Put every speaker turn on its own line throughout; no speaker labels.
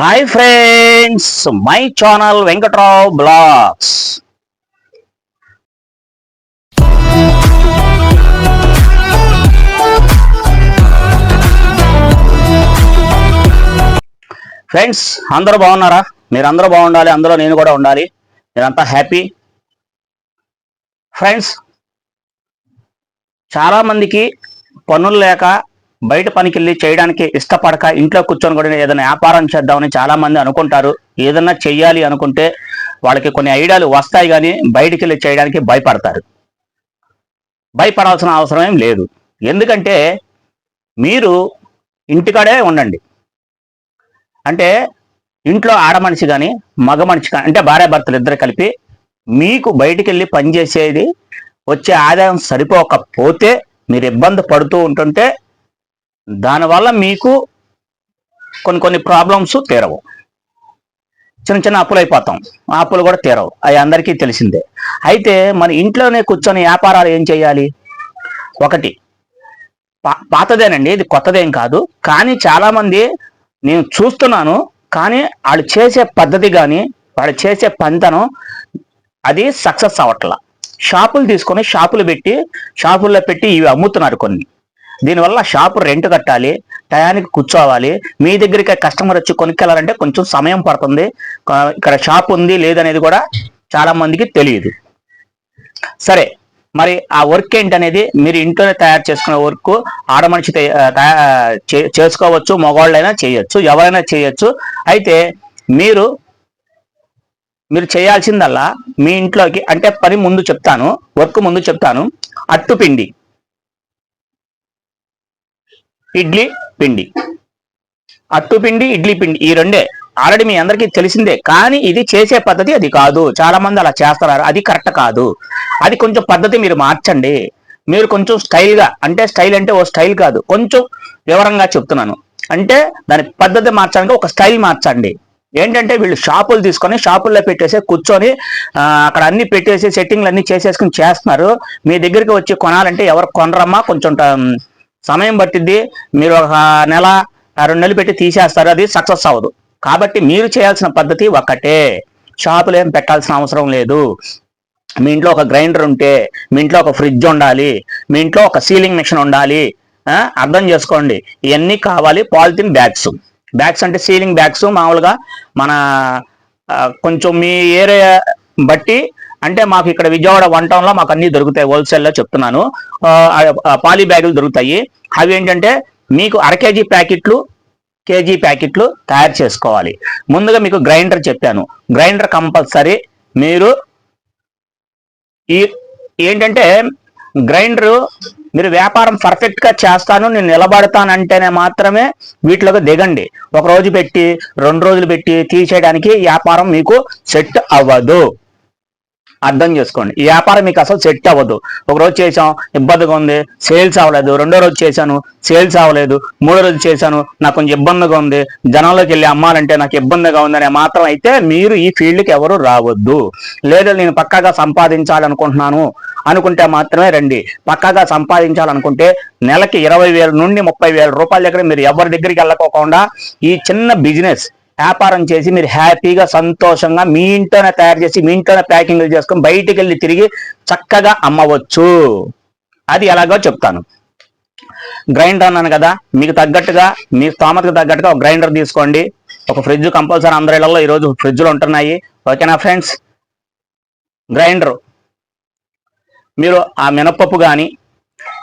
Hi friends my channel Venkatrao blogs friends అందరూ బాగున్నారా? మీరందరూ బాగుండాలి అందులో నేను కూడా ఉండాలి. మీరంతా హ్యాపీ ఫ్రెండ్స్ చాలామందికి పనులు లేక బయట పనికి వెళ్ళి చేయడానికి ఇష్టపడక ఇంట్లో కూర్చొని కూడా ఏదైనా వ్యాపారం చేద్దామని చాలా మంది అనుకుంటారు. ఏదన్నా చెయ్యాలి అనుకుంటే వాళ్ళకి కొన్ని ఐడియాలు వస్తాయి కానీ బయటికి వెళ్ళి చేయడానికి భయపడతారు. భయపడాల్సిన అవసరం ఏం లేదు. ఎందుకంటే మీరు ఇంటికాడే ఉండండి. అంటే ఇంట్లో ఆడ మనిషి కానీ మగ మనిషి కానీ అంటే భార్య భర్తలు ఇద్దరు కలిపి మీకు బయటికి వెళ్ళి పనిచేసేది వచ్చే ఆదాయం సరిపోకపోతే మీరు ఇబ్బంది పడుతూ ఉంటుంటే దానివల్ల మీకు కొన్ని కొన్ని ప్రాబ్లమ్స్ తీరవు. చిన్న చిన్న అప్పులు అయిపోతాం. ఆ అప్పులు కూడా తీరవు. అవి అందరికీ తెలిసిందే. అయితే మన ఇంట్లోనే కూర్చొని వ్యాపారాలు ఏం చేయాలి? ఒకటి పాతదేనండి. ఇది కొత్తదేం కాదు. కానీ చాలామంది నేను చూస్తున్నాను. కానీ వాళ్ళు చేసే పద్ధతి కానీ వాళ్ళు చేసే పంతనం అది సక్సెస్ అవ్వట్ల. షాపులు తీసుకొని షాపులు పెట్టి షాపుల్లో పెట్టి ఇవి అమ్ముతున్నారు కొన్ని. దీనివల్ల షాపు రెంట్ కట్టాలి టయానికి కూర్చోవాలి మీ దగ్గరికి కస్టమర్ వచ్చి కొనుక్కెళ్ళాలంటే కొంచెం సమయం పడుతుంది. ఇక్కడ షాప్ ఉంది లేదనేది కూడా చాలా మందికి తెలియదు. సరే మరి ఆ వర్క్ ఏంటనేది మీరు ఇంట్లోనే తయారు చేసుకునే వర్క్ ఆడ మనిషి తయ- చే- చేసుకోవచ్చు మగవాళ్ళైనా చేయొచ్చు ఎవరైనా చేయొచ్చు. అయితే మీరు మీరు చేయాల్సిందల్లా మీ ఇంట్లోకి అంటే పని ముందు చెప్తాను వర్క్ ముందు చెప్తాను. అట్టుపిండి. ఇడ్లీ పిండి. అట్టు పిండి ఇడ్లీ పిండి ఈ రెండే. ఆల్రెడీ మీ అందరికీ తెలిసిందే కానీ ఇది చేసే పద్ధతి అది కాదు. చాలా మంది అలా చేస్తున్నారు అది కరెక్ట్ కాదు. అది కొంచెం పద్ధతి మీరు మార్చండి. మీరు కొంచెం స్టైల్గా అంటే స్టైల్ అంటే ఓ స్టైల్ కాదు. కొంచెం వివరంగా చెప్తున్నాను. అంటే దాని పద్ధతి మార్చడానికి ఒక స్టైల్ మార్చండి. ఏంటంటే వీళ్ళు షాపులు తీసుకొని షాపుల్లో పెట్టేసి కూర్చొని అక్కడ అన్ని పెట్టేసి సెట్టింగ్లు అన్ని చేసేసుకుని చేస్తున్నారు. మీ దగ్గరికి వచ్చి కొనాలంటే ఎవరు కొనరమ్మా? కొంచెం ట- సమయం పట్టిద్ది. మీరు ఒక నెల రెండు నెలలు పెట్టి తీసేస్తారు. అది సక్సెస్ అవ్వదు. కాబట్టి మీరు చేయాల్సిన పద్ధతి ఒక్కటే. షాపులు ఏం పెట్టాల్సిన అవసరం లేదు. మీ ఇంట్లో ఒక గ్రైండర్ ఉంటే మీ ఇంట్లో ఒక ఫ్రిడ్జ్ ఉండాలి మీ ఇంట్లో ఒక సీలింగ్ మిషన్ ఉండాలి అర్థం చేసుకోండి. ఇవన్నీ కావాలి పాలిథిన్ బ్యాగ్స్. బ్యాగ్స్ అంటే సీలింగ్ బ్యాగ్స్ మామూలుగా మన కొంచెం మీ ఏరియా బట్టి అంటే మాకు ఇక్కడ విజయవాడ వన్ టౌన్లో మాకు అన్ని దొరుకుతాయి హోల్సేల్లో చెప్తున్నాను. పాలీ బ్యాగులు దొరుకుతాయి. అవి ఏంటంటే మీకు అర కేజీ ప్యాకెట్లు కేజీ ప్యాకెట్లు తయారు చేసుకోవాలి. ముందుగా మీకు గ్రైండర్ చెప్పాను. గ్రైండర్ కంపల్సరీ మీరు ఈ ఏంటంటే గ్రైండర్ మీరు వ్యాపారం పర్ఫెక్ట్గా చేస్తాను నేను నిలబడతానంటేనే మాత్రమే వీటిలోకి దిగండి. ఒక రోజు పెట్టి రెండు రోజులు పెట్టి తీసేయడానికి వ్యాపారం మీకు సెట్ అవ్వదు. అర్థం చేసుకోండి. ఈ వ్యాపారం మీకు అసలు సెట్ అవ్వదు. ఒక రోజు చేసాం ఇబ్బందిగా ఉంది సేల్స్ అవ్వలేదు. రెండో రోజు చేశాను సేల్స్ అవ్వలేదు. మూడో రోజు చేశాను నాకు కొంచెం ఇబ్బందిగా ఉంది. జనంలోకి వెళ్ళి అమ్మాలంటే నాకు ఇబ్బందిగా ఉందనే మాత్రం అయితే మీరు ఈ ఫీల్డ్కి ఎవరు రావద్దు. లేదు నేను పక్కాగా సంపాదించాలనుకుంటున్నాను అనుకుంటే మాత్రమే రండి. పక్కాగా సంపాదించాలనుకుంటే నెలకి ఇరవై వేల నుండి ముప్పై వేల రూపాయల దగ్గర మీరు ఎవరి దగ్గరికి వెళ్ళకోకుండా ఈ చిన్న బిజినెస్ వ్యాపారం చేసి మీరు హ్యాపీగా సంతోషంగా మీ ఇంట్లోనే తయారు చేసి మీ ఇంట్లోనే ప్యాకింగ్ చేసుకొని బయటికి వెళ్ళి తిరిగి చక్కగా అమ్మవచ్చు. అది ఎలాగో చెప్తాను. గ్రైండర్ అన్నాను కదా మీకు తగ్గట్టుగా మీ స్తోమతకు తగ్గట్టుగా ఒక గ్రైండర్ తీసుకోండి. ఒక ఫ్రిడ్జ్ కంపల్సరీ అందరి ఇళ్ళలో ఈరోజు ఫ్రిడ్జ్లు ఉంటున్నాయి. ఓకేనా ఫ్రెండ్స్? గ్రైండర్. మీరు ఆ మినపప్పు కానీ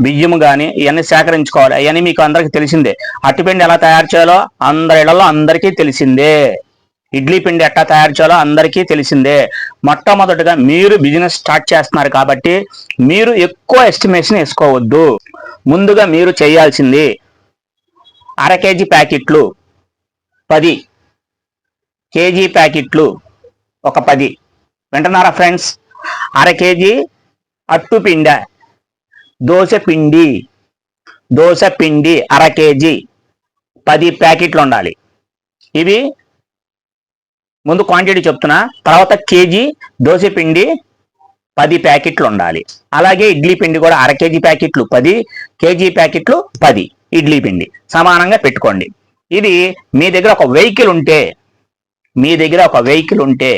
బియ్యం కానీ ఇవన్నీ సేకరించుకోవాలి. అవన్నీ మీకు అందరికీ తెలిసిందే. అట్టిపిండి ఎలా తయారు చేయాలో అందరి ఇళ్ళలో అందరికీ తెలిసిందే. ఇడ్లీ పిండి ఎట్లా తయారు చేయాలో అందరికీ తెలిసిందే. మొట్టమొదటిగా మీరు బిజినెస్ స్టార్ట్ చేస్తున్నారు కాబట్టి మీరు ఎక్కువ ఎస్టిమేషన్ వేసుకోవద్దు. ముందుగా మీరు చేయాల్సింది అర కేజీ ప్యాకెట్లు పది. కేజీ ప్యాకెట్లు ఒక పది. వింటున్నారా ఫ్రెండ్స్? అర కేజీ అట్టు పిండి. దోశ పిండి దోశ పిండి అర కేజీ పది ప్యాకెట్లు ఉండాలి. ఇవి ముందు క్వాంటిటీ చెప్తున్నా. తర్వాత కేజీ దోశ పిండి పది ప్యాకెట్లు ఉండాలి. అలాగే ఇడ్లీ పిండి కూడా అర కేజీ ప్యాకెట్లు పది కేజీ ప్యాకెట్లు పది ఇడ్లీ పిండి సమానంగా పెట్టుకోండి. ఇది మీ దగ్గర ఒక వెహికల్ ఉంటే మీ దగ్గర ఒక వెహికల్ ఉంటే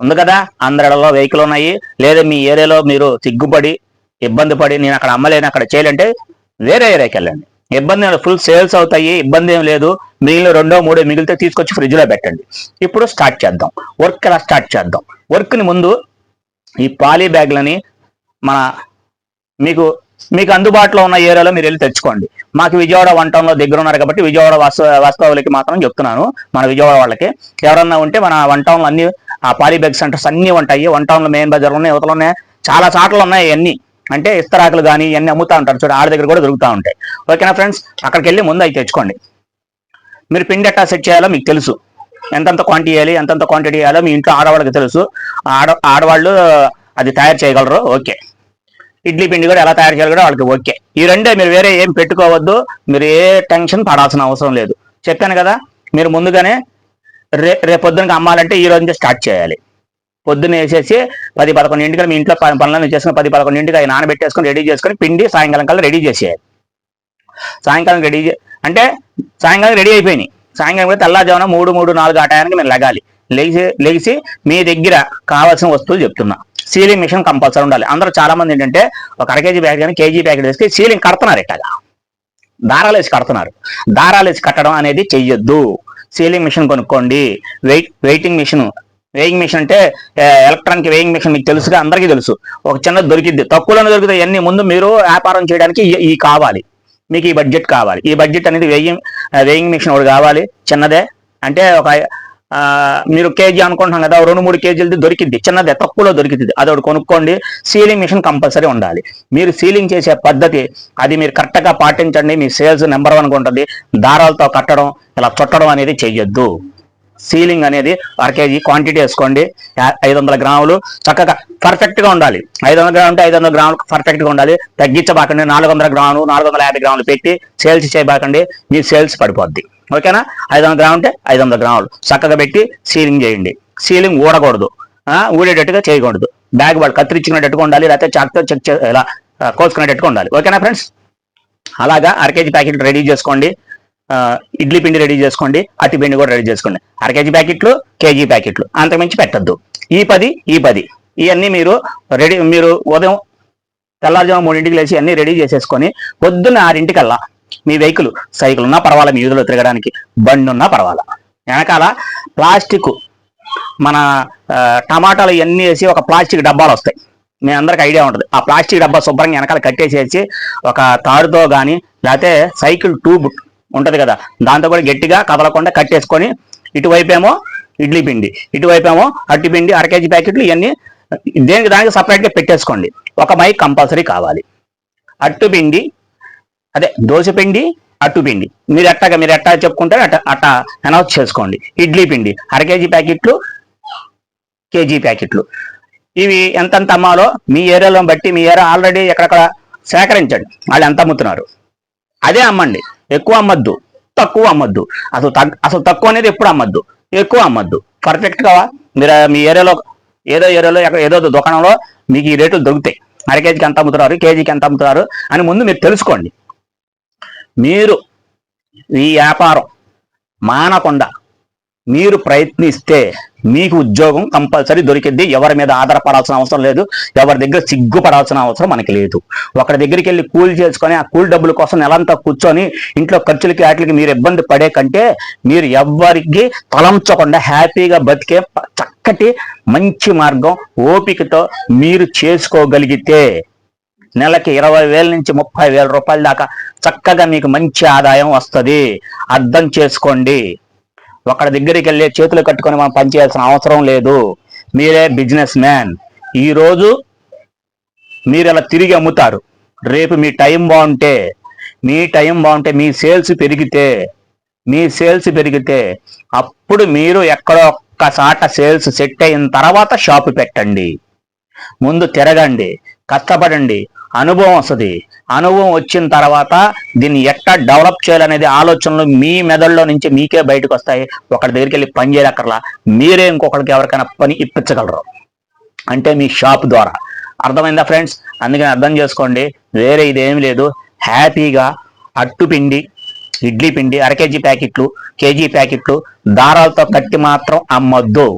ఉంది కదా? అందరిలో వెహికల్ ఉన్నాయి. లేదా మీ ఏరియాలో మీరు సిగ్గుపడి ఇబ్బంది పడి నేను అక్కడ అమ్మలేను అక్కడ చేయాలంటే వేరే ఏరియాకి వెళ్ళండి. ఇబ్బంది ఫుల్ సేల్స్ అవుతాయి ఇబ్బంది ఏం లేదు. మిగిలిన రెండో మూడో మిగిలితే తీసుకొచ్చి ఫ్రిడ్జ్లో పెట్టండి. ఇప్పుడు స్టార్ట్ చేద్దాం. వర్క్ ఎలా స్టార్ట్ చేద్దాం? వర్క్ని ముందు ఈ పాలీ బ్యాగ్లని మన మీకు మీకు అందుబాటులో ఉన్న ఏరియాలో మీరు వెళ్ళి తెచ్చుకోండి. మాకు విజయవాడ వన్ టౌన్లో దగ్గర ఉన్నారు కాబట్టి విజయవాడ వాస్తవాలకి మాత్రం చెప్తున్నాను. మన విజయవాడ వాళ్ళకి. ఎవరన్నా ఉంటే మన వన్ టౌన్లో అన్ని ఆ పాలీ బ్యాగ్ సెంటర్స్ అన్నీ ఉంటాయి. వన్ టౌన్లో మెయిన్ బజార్లో ఉన్నాయి యువతలో ఉన్నాయి. చాలా చాట్లు ఉన్నాయి అన్నీ అంటే ఇస్తరాకులు కానీ ఇవన్నీ అమ్ముతా ఉంటారు. చూడండి ఆడ దగ్గర కూడా దొరుకుతూ ఉంటాయి. ఓకేనా ఫ్రెండ్స్? అక్కడికి వెళ్ళి ముందు అవి తెచ్చుకోండి. మీరు పిండి ఎట్టా సెట్ చేయాలో మీకు తెలుసు. ఎంతంత క్వాంటిటీ వేయాలి ఎంతంత క్వాంటిటీ వేయాలో మీ ఇంట్లో ఆడవాళ్ళకి తెలుసు. ఆడ ఆడవాళ్ళు అది తయారు చేయగలరు ఓకే. ఇడ్లీ పిండి కూడా ఎలా తయారు చేయాలి కూడా వాళ్ళకి ఓకే. ఈ రెండే మీరు వేరే ఏం పెట్టుకోవద్దు. మీరు ఏ టెన్షన్ పడాల్సిన అవసరం లేదు. చెప్పాను కదా మీరు ముందుగానే రే రేపు అమ్మాలంటే ఈ రోజు నుంచి స్టార్ట్ చేయాలి. పొద్దున్న వేసేసి పది పదకొండు ఇంటికి మీ ఇంట్లో పనులను చేసుకుని పది పదకొండింటికి అవి నానబెట్టేసుకొని రెడీ చేసుకొని పిండి సాయంకాలం కల్లా రెడీ చేసేయాలి. సాయంకాలం రెడీ చే అంటే సాయంకాలం రెడీ అయిపోయినాయి. సాయంకాలం కూడా తెల్లారుజామున మూడు మూడు నాలుగు ఆ టయానికి మీరు లెగాలి. లేచి లేచి మీ దగ్గర కావాల్సిన వస్తువులు చెప్తున్నా. సీలింగ్ మిషన్ కంపల్సరీ ఉండాలి. అందరూ చాలా మంది ఏంటంటే ఒక అర కేజీ ప్యాకెట్ కానీ కేజీ ప్యాకెట్ వేసి సీలింగ్ కడుతున్నారు ఇట్టగా దారాలు వేసి కడుతున్నారు. దారాలు వేసి కట్టడం అనేది చెయ్యొద్దు. సీలింగ్ మిషన్ కొనుక్కోండి. Weight weighting machine weighing machine అంటే ఎలక్ట్రానిక్ వేయింగ్ మిషన్ మీకు తెలుసుగా అందరికీ తెలుసు. ఒక చిన్న దొరికిద్ది. తక్కువలోనే దొరికితే అన్ని ముందు మీరు వ్యాపారం చేయడానికి ఈ- కావాలి. మీకు ఈ బడ్జెట్ కావాలి. ఈ బడ్జెట్ అనేది వేయింగ్ వేయింగ్ మిషన్ ఒకటి కావాలి. చిన్నదే. అంటే ఒక మీరు కేజీ అనుకుంటున్నాం కదా రెండు మూడు కేజీలది దొరికిద్ది. చిన్నదే. తక్కువలో దొరికిద్ది. అది ఒకటి కొనుక్కోండి. సీలింగ్ మిషన్ కంపల్సరీ ఉండాలి. మీరు సీలింగ్ చేసే పద్ధతి అది మీరు కరెక్ట్గా పాటించండి. మీ సేల్స్ నెంబర్ వన్ ఉంటుంది. దారాలతో కట్టడం ఇలా చుట్టడం అనేది చేయొద్దు సీలింగ్ అనేది అర కేజీ క్వాంటిటీ వేసుకోండి. ఐదు వందల గ్రాములు చక్కగా పర్ఫెక్ట్గా ఉండాలి. ఐదు వందల గ్రాములు అంటే ఐదు వందల గ్రాములు పర్ఫెక్ట్గా ఉండాలి. తగ్గించబాకండి. నాలుగు వందల గ్రాములు నాలుగు వందల యాభై గ్రాములు పెట్టి సేల్స్ చేయబాకండి మీ సేల్స్ పడిపోద్ది. ఓకేనా? ఐదు వందల గ్రాములు అంటే ఐదు వందల గ్రాములు. చక్కగా పెట్టి సీలింగ్ చేయండి. సీలింగ్ ఊడకూడదు. ఊడేటట్టుగా చేయకూడదు. బ్యాగ్ వాళ్ళు కత్తిరించుకునేటట్టుగా ఉండాలి. లేకపోతే చాక్తో చెక్ చే ఇలా కోసుకునేటట్టుగా ఉండాలి. ఓకేనా ఫ్రెండ్స్? అలాగా అర కేజీ ప్యాకెట్ రెడీ చేసుకోండి. ఇడ్లీ పిండి రెడీ చేసుకోండి అట్టి పిండి కూడా రెడీ చేసుకోండి. అర కేజీ ప్యాకెట్లు కేజీ ప్యాకెట్లు. అంతకుమించి పెట్టద్దు. ఈ పది ఈ పది. ఇవన్నీ మీరు రెడీ మీరు ఉదయం తెల్లారుజాము మూడింటికి లేచి అన్ని రెడీ చేసేసుకొని పొద్దున్న ఆరింటికల్లా మీ వెహికల్ సైకిల్ ఉన్నా పర్వాలా మీ వీధిలో తిరగడానికి బండి ఉన్నా పర్వాలా. వెనకాల ప్లాస్టిక్ మన టమాటాలు ఇవన్నీ వేసి ఒక ప్లాస్టిక్ డబ్బాలు వస్తాయి. మీ అందరికి ఐడియా ఉంటుంది. ఆ ప్లాస్టిక్ డబ్బా శుభ్రంగా వెనకాల కట్టేసేసి ఒక తాడుతో కానీ లేకపోతే సైకిల్ ట్యూబ్ ఉంటది కదా. దాంతో కూడా గట్టిగా కదలకుండా కట్టేసుకొని ఇటువైపేమో ఇడ్లీ పిండి ఇటువైపేమో అట్టి పిండి అర కేజీ ప్యాకెట్లు ఇవన్నీ దేనికి దానికి సపరేట్గా గా పెట్టేసుకోండి. ఒక మైక్ కంపల్సరీ కావాలి. అట్టు పిండి అదే దోశ పిండి అట్టు పిండి. మీరు ఎట్టగా మీరు ఎట్టా చెప్పుకుంటే అట్ట అట్ట అనౌన్స్ చేసుకోండి. ఇడ్లీ పిండి అర కేజీ ప్యాకెట్లు కేజీ ప్యాకెట్లు. ఇవి ఎంతెంత అమ్మాలో మీ ఏరియాలో బట్టి మీ ఏరియా ఆల్రెడీ ఎక్కడక్కడ సేకరించండి. వాళ్ళు ఎంత అమ్ముతున్నారు? అదే అమ్మండి. ఎక్కువ అమ్మద్దు. తక్కువ అమ్మద్దు. అసలు అసలు తక్కువ అనేది ఎప్పుడు అమ్మద్దు. ఎక్కువ అమ్మద్దు. పర్ఫెక్ట్గా మీరు మీ ఏరియాలో ఏదో ఏరియాలో ఎక్కడ ఏదో దుకాణంలో మీకు ఈ రేట్లు దొరుకుతాయి. అర కేజీకి ఎంత అమ్ముతున్నారు? కేజీకి ఎంత అమ్ముతున్నారు? అని ముందు మీరు తెలుసుకోండి. మీరు ఈ వ్యాపారం మానకుండా మీరు ప్రయత్నిస్తే మీకు ఉద్యోగం కంపల్సరీ దొరికిద్ది. ఎవరి మీద ఆధారపడాల్సిన అవసరం లేదు. ఎవరి దగ్గర సిగ్గుపడాల్సిన అవసరం మనకి లేదు. ఒకరి దగ్గరికి వెళ్ళి కూలి చేసుకొని ఆ కూలి డబ్బుల కోసం నెలంతా కూర్చొని ఇంట్లో ఖర్చులకి వాటికి మీరు ఇబ్బంది పడే కంటే మీరు ఎవరికి తలంచకుండా హ్యాపీగా బతికే చక్కటి మంచి మార్గం ఓపికతో మీరు చేసుకోగలిగితే నెలకి ఇరవై వేల నుంచి ముప్పై వేల రూపాయల దాకా చక్కగా మీకు మంచి ఆదాయం వస్తుంది. అర్థం చేసుకోండి. ఒకరి దగ్గరికి వెళ్ళి చేతులు కట్టుకొని మనం పనిచేయాల్సిన అవసరం లేదు. మీరే బిజినెస్ మ్యాన్ ఈరోజు మీరు అలా తిరిగి అమ్ముతారు. రేపు మీ టైం బాగుంటే మీ టైం బాగుంటే మీ సేల్స్ పెరిగితే మీ సేల్స్ పెరిగితే అప్పుడు మీరు ఎక్కడో ఒక్కసాట సేల్స్ సెట్ అయిన తర్వాత షాపు పెట్టండి. ముందు తిరగండి. కష్టపడండి. అనుభవం వస్తుంది. అనుభవం వచ్చిన తర్వాత దీన్ని ఎట్లా డెవలప్ చేయాలనేది ఆలోచనలు మీ మెదడులో నుంచి మీకే బయటకు వస్తాయి ఒకరి దగ్గరికి వెళ్ళి పని చేయక్కర్లా మీరే ఇంకొకరికి ఎవరికైనా పని ఇప్పించగలరు. అంటే మీ షాప్ ద్వారా. అర్థమైందా ఫ్రెండ్స్? అందుకని అర్థం చేసుకోండి. వేరే ఇదేమి లేదు. హ్యాపీగా అట్టుపిండి ఇడ్లీ పిండి అర కేజీ ప్యాకెట్లు కేజీ ప్యాకెట్లు దారాలతో కట్టి మాత్రం అమ్మొద్దు.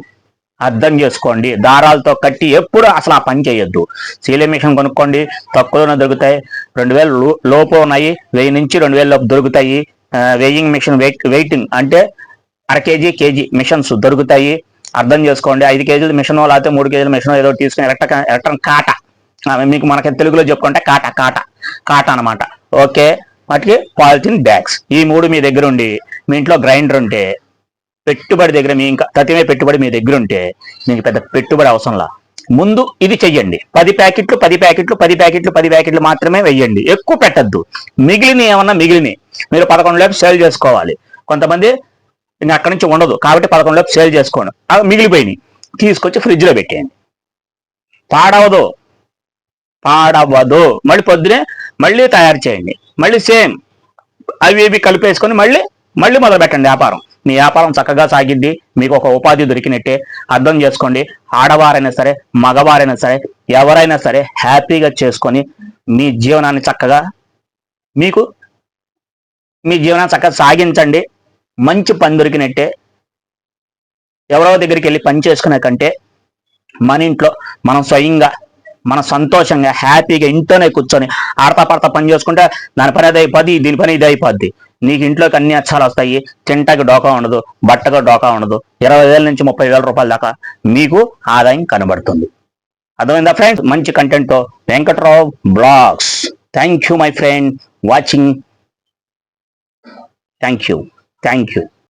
అర్థం చేసుకోండి. దారాలతో కట్టి ఎప్పుడు అసలు ఆ పని చేయొద్దు. సీలింగ్ మిషన్ కొనుక్కోండి. తక్కువలోనే దొరుకుతాయి. రెండు వేలు లో- లోపు ఉన్నాయి. వెయ్యి నుంచి రెండు వేల లోపు దొరుకుతాయి. వెయ్యింగ్ మిషన్ వెయిట్ వెయిటింగ్ అంటే అర కేజీ కేజీ మిషన్స్ దొరుకుతాయి. అర్థం చేసుకోండి. ఐదు కేజీల మిషన్ లేకపోతే మూడు కేజీల మిషన్ ఏదో తీసుకుని ఎలక్ట్రిక్ ఎలక్ట్రాన్ కాట. మీకు మనకి తెలుగులో చెప్పుకుంటే కాట కాట. కాట అన్నమాట. ఓకే. వాటికి పాలిథిన్ బ్యాగ్స్. ఈ మూడు మీ దగ్గర ఉండి మీ ఇంట్లో గ్రైండర్ ఉంటే పెట్టుబడి దగ్గర మీ ఇంకా తతిమే పెట్టుబడి మీ దగ్గర ఉంటే మీకు పెద్ద పెట్టుబడి అవసరంలా ముందు ఇది చెయ్యండి. పది ప్యాకెట్లు పది ప్యాకెట్లు పది ప్యాకెట్లు పది ప్యాకెట్లు మాత్రమే వెయ్యండి. ఎక్కువ పెట్టద్దు. మిగిలిన ఏమన్నా మిగిలిన మీరు పదకొండు లోపు సేల్ చేసుకోవాలి. కొంతమంది ఇంకా అక్కడి నుంచి ఉండదు. కాబట్టి పదకొండు లోపు సేల్ చేసుకోండి అవి మిగిలిపోయినాయి. తీసుకొచ్చి ఫ్రిడ్జ్లో పెట్టేయండి. పాడవదు. పాడవదు. మళ్ళీ పొద్దునే మళ్ళీ తయారు చేయండి. మళ్ళీ సేమ్ అవి ఇవి కలిపేసుకొని మళ్ళీ మళ్ళీ మొదలు పెట్టండి వ్యాపారం. మీ వ్యాపారం చక్కగా సాగిద్ది మీకు ఒక ఉపాధి దొరికినట్టే. అర్థం చేసుకోండి ఆడవారైనా సరే మగవారైనా సరే ఎవరైనా సరే హ్యాపీగా చేసుకొని మీ జీవనాన్ని చక్కగా మీకు మీ జీవనాన్ని చక్కగా సాగించండి. మంచి పని దొరికినట్టే. ఎవరో దగ్గరికి వెళ్ళి పని చేసుకునే కంటే మన ఇంట్లో మనం స్వయంగా మన సంతోషంగా హ్యాపీగా ఇంట్లోనే కూర్చొని ఆడతా పడతా పని చేసుకుంటే దాని పని అది అయిపోద్ది దీని పని ఇది అయిపోద్ది. నీకు ఇంట్లోకి అన్ని అచ్చాలు వస్తాయి తింటాకి డోకా ఉండదు బట్టకు డోకా ఉండదు. ఇరవై వేల నుంచి ముప్పై వేల రూపాయల దాకా మీకు ఆదాయం కనబడుతుంది. అర్థమైందా ఫ్రెండ్స్ మంచి content Venkatrao blogs. Thank you my friend watching thank you thank you